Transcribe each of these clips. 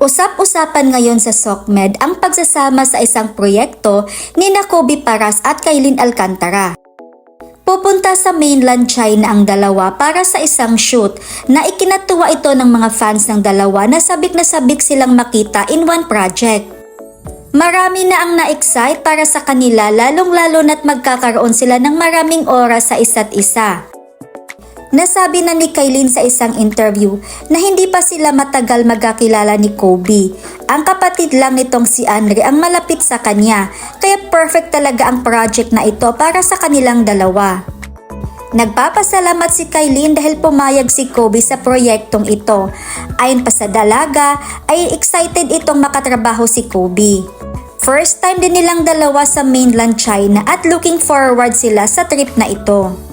Usap-usapan ngayon sa SOCMED ang pagsasama sa isang proyekto ni na Kobe Paras at Kailin Alcantara. Pupunta sa mainland China ang dalawa para sa isang shoot na ikinatuwa ito ng mga fans ng dalawa na sabik na sabik silang makita in one project. Marami na ang na-excite para sa kanila lalong-lalo na't magkakaroon sila ng maraming oras sa isa't isa. Nasabi na ni Kailin sa isang interview na hindi pa sila matagal magkakilala ni Kobe. Ang kapatid lang nitong si Andre ang malapit sa kanya, kaya perfect talaga ang project na ito para sa kanilang dalawa. Nagpapasalamat si Kailin dahil pumayag si Kobe sa proyektong ito. Ayon pa sa dalaga, ay excited itong makatrabaho si Kobe. First time din nilang dalawa sa mainland China at looking forward sila sa trip na ito.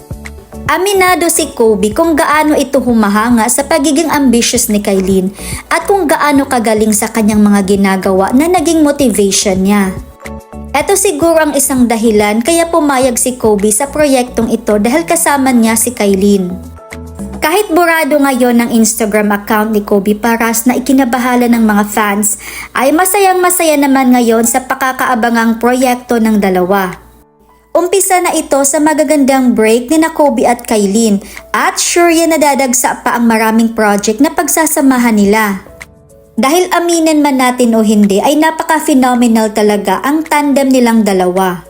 Aminado si Kobe kung gaano ito humahanga sa pagiging ambitious ni Kailin at kung gaano kagaling sa kanyang mga ginagawa na naging motivation niya. Ito siguro ang isang dahilan kaya pumayag si Kobe sa proyektong ito dahil kasama niya si Kailin. Kahit burado ngayon ng Instagram account ni Kobe Paras na ikinabahala ng mga fans, ay masayang masaya naman ngayon sa pakakaabangang proyekto ng dalawa. Umpisa na ito sa magagandang break ni na Kobe at Kailin at sure yan nadadagsa pa ang maraming project na pagsasamahan nila. Dahil aminin man natin o hindi ay napaka-phenomenal talaga ang tandem nilang dalawa.